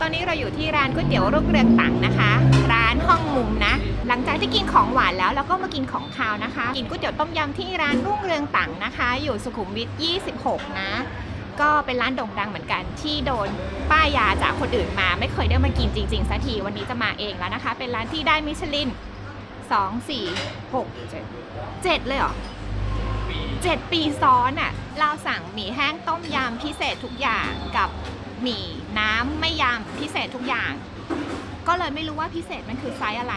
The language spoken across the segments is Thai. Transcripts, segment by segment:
ตอนนี้เราอยู่ที่ร้านก๋วยเตี๋ยวรุ่งเรืองตังนะคะ ร้านห้องมุมนะ หลังจากที่กินของหวานแล้วเราก็มากินของคาวนะคะ กินก๋วยเตี๋ยวต้มยำที่ร้านรุ่งเรืองตังนะคะ อยู่สุขุมวิท 26 นะ ก็เป็นร้านโด่งดังเหมือนกันที่โดนป้ายยาจากคนอื่นมา ไม่เคยได้มากินจริงๆสักทีวันนี้จะมาเองแล้วนะคะ เป็นร้านที่ได้มิชลิน 2 4 6 7 7 เลยเหรอเจ็ดปีซ้อนอะ่ะเราสั่งหมี่แห้งต้มยำพิเศษทุกอย่างกับหมี่ น้ำไม่ยำพิเศษทุกอย่าง ก็เลยไม่รู้ว่าพิเศษมันคือไซส์อะไร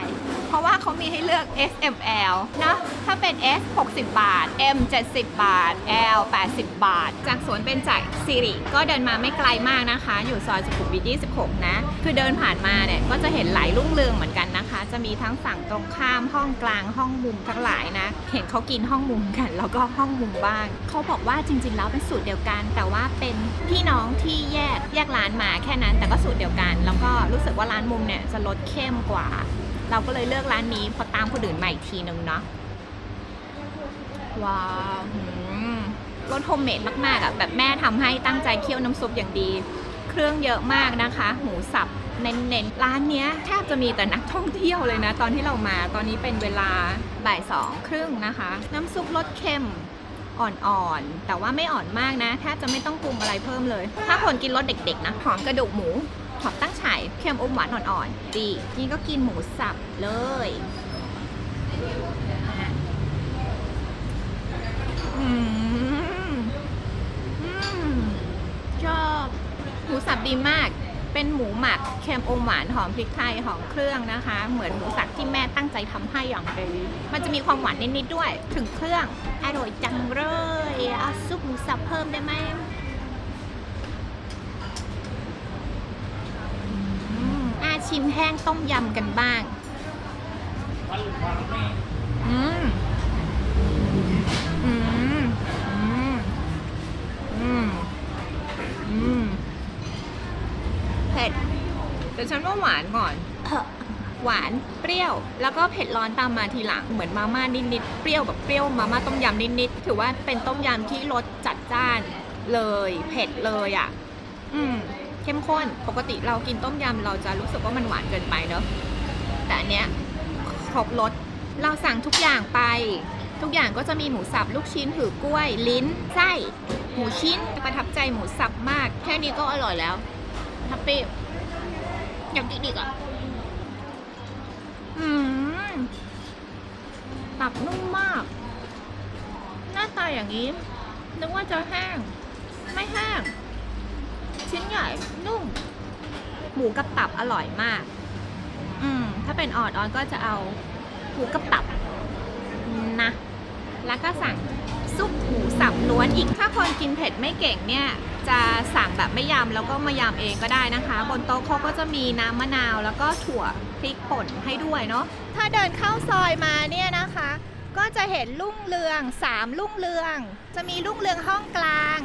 เพราะว่าเขามีให้เลือก S M L นะถ้าเป็น S 60 บาท M 70 บาท L 80 บาท จากสวนเป็นจากสิริก็เดินมาไม่ไกลมากนะคะ อยู่ซอยสุขุมวิท26 นะ คือเดินผ่านมาเนี่ยก็จะเห็นหลายรุ่งเรืองเหมือนกันนะคะ จะมีทั้งฝั่งตรงข้ามห้องกลางห้องมุมทั้งหลายนะ เห็นเขากินห้องมุมกัน แล้วก็ห้องมุมบ้าง เขาบอกว่าจริง ๆ แล้วเป็นสูตรเดียวกัน แต่ว่าเป็นพี่น้องที่แยกแยกร้านมาแค่นั้น แต่ก็สูตรเดียวกัน แล้วก็รู้สึกว่าร้านมุมเนี่ยจะรสเข้มกว่า เราก็เลยเลือกร้านนี้เพอตามคนอื่นมาอีกทีนึงเนาะว้าวหืมรสโฮมเมดมากๆอะแบบแม่ทำให้ตั้งใจเคี่ยวน้ำซุปอย่างดี เครื่องเยอะมากนะคะ หมูสับเน้นๆ ร้านเนี้ยแทบจะมีแต่นักท่องเที่ยวเลยนะ ตอนที่เรามาตอนนี้เป็นเวลาบ่ายสองครึ่งนะคะ น้ำซุปรสเค็มอ่อนๆ แต่ว่าไม่อ่อนมากนะแทบจะไม่ต้องปรุงอะไรเพิ่มเลย ถ้าคนกินรสเด็กๆนะหอมกระดูกหมูหอมตั้งฉ่ายเค็มอมหวานอ่อนๆ ดี นี่ก็กินหมูสับเลยอืมอืมชอบหมูสับ ดีมาก เป็นหมูหมักเค็มอมหวานหอมพริกไทยหอมเครื่องนะคะ เหมือนหมูสับที่แม่ตั้งใจทำให้อย่างดีมันจะมีความหวานนิดๆด้วย ถึงเครื่องอร่อยจังเลยเอาซุปหมูสับเพิ่มได้ไหมอืมอาชิมแห้งต้มยำกันบ้างอืม แต่ฉันว่าหวานก่อน หวานเปรี้ยว แล้วก็เผ็ดร้อนตามมาทีหลังเหมือนมาม่านิดๆเปรี้ยวแบบเปรี้ยวมาม่าต้มยำนิดๆถือว่าเป็นต้มยำที่รสจัดจ้านเลย เผ็ดเลยอะ อืม เข้มข้นปกติเรากินต้มยำเราจะรู้สึกว่ามันหวานเกินไปเนอะแต่อันเนี้ยครบรสเราสั่งทุกอย่างไป ทุกอย่างก็จะมีหมูสับลูกชิ้นถือกล้วย ลิ้นไส้หมูชิ้นประทับใจหมูสับมาก แค่นี้ก็อร่อยแล้วแฮปปี้ อยากกินอีกอะ อืมตับนุ่มมาก หน้าตาอย่างนี้ นึกว่าจะแห้ง ไม่แห้ง ชิ้นใหญ่ นุ่ม หมูกับตับอร่อยมาก อืม ถ้าเป็นออดออนก็จะเอาหมูกับตับ นะ แล้วก็สั่ง ซุปหมูสับล้วนอีกถ้าคนกินเผ็ดไม่เก่งเนี่ย จะสั่งแบบไม่ยำแล้วก็มายำเองก็ได้นะคะ บนโต๊ะเขาก็จะมีน้ำมะนาวแล้วก็ถั่วพริกป่นให้ด้วยเนาะถ้าเดินเข้าซอยมาเนี่ยนะคะ ก็จะเห็นลุ่งเรืองสามลุ่งเรือง จะมีลุ่งเรืองห้องกลาง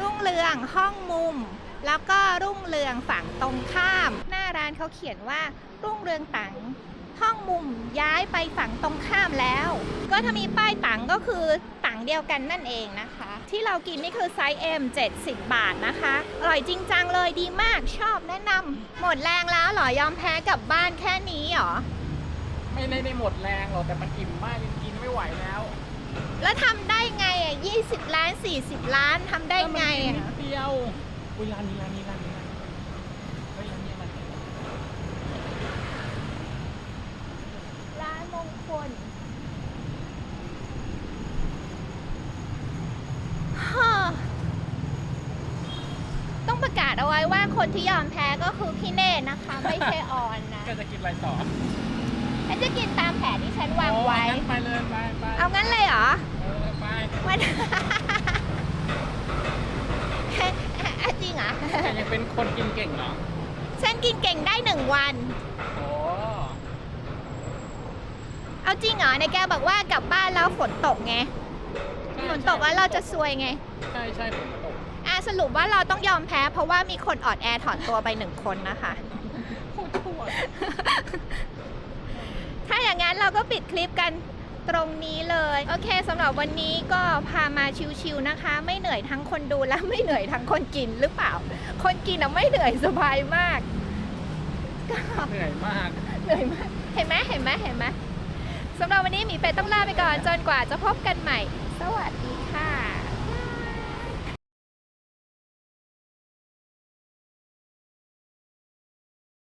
รุ่งเรืองห้องมุม แล้วก็รุ่งเรืองฝั่งตรงข้าม หน้าร้านเขาเขียนว่ารุ่งเรืองตังห้องมุมย้ายไปฝั่งตรงข้ามแล้ว ก็ถ้ามีป้ายตังก็คือ ตังเดียวกันนั่นเองนะคะ ที่เรากินนี่คือไซส์ M 70 บาทนะคะ อร่อยจริงจังเลยดีมากชอบแนะนำหมดแรงแล้วเหรอยอมแพ้กลับบ้านแค่นี้เหรอ ไม่ได้ได้หมดแรงหรอกแต่มันอิ่มมากจนกินไม่ไหวแล้ว แล้วทำได้ไงอะ20 ล้าน 40 ล้านทำได้ไงแล้วมันกินอะนิดเดียวอุ้ยร้านนี้ร้านนี้ร้านนี้ร้านนี้เฮ้ยร้านนี้ร้านนี้ ร้านมงคลฮ่าต้องประกาศ เอาไว้ว่าคนที่ยอมแพ้ก็คือพี่เน่นะคะ ไม่ใช่ออนนะก็จะกินอะไรต่อฉันจะกินตามแผนที่ฉันวางไว้อ๋องั้นไปเลยไปไปเอางั้นเลยเหรอเออไปมันอะจริงเหรอแต่ยังเป็นคนกินเก่งเหรอฉันกินเก่งได้หนึ่งวันโอ้เอาจริงเหรอในแกบอกว่ากลับบ้านแล้วฝนตกไงฝนตกแล้วเราจะซวยไง ใช่ใช่ฝนตกอะ สรุปว่าเราต้องยอมแพ้ เพราะว่ามีคนออดแอร์ถอนตัวไปหนึ่งคนนะคะโคตรชั่วถ้าอย่างนั้นเราก็ปิดคลิปกันตรงนี้เลย โอเคสำหรับวันนี้ก็พามาชิวๆนะคะ ไม่เหนื่อยทั้งคนดูและไม่เหนื่อยทั้งคนกินหรือเปล่า คนกินอะไม่เหนื่อยสบายมากก็เหนื่อยมาก เหนื่อยมาก เห็นไหมเห็นไหมเห็นไหมสำหรับวันนี้หมีเป็ดต้องลาไปก่อนจนกว่าจะพบกันใหม่ สวัสดีค่ะ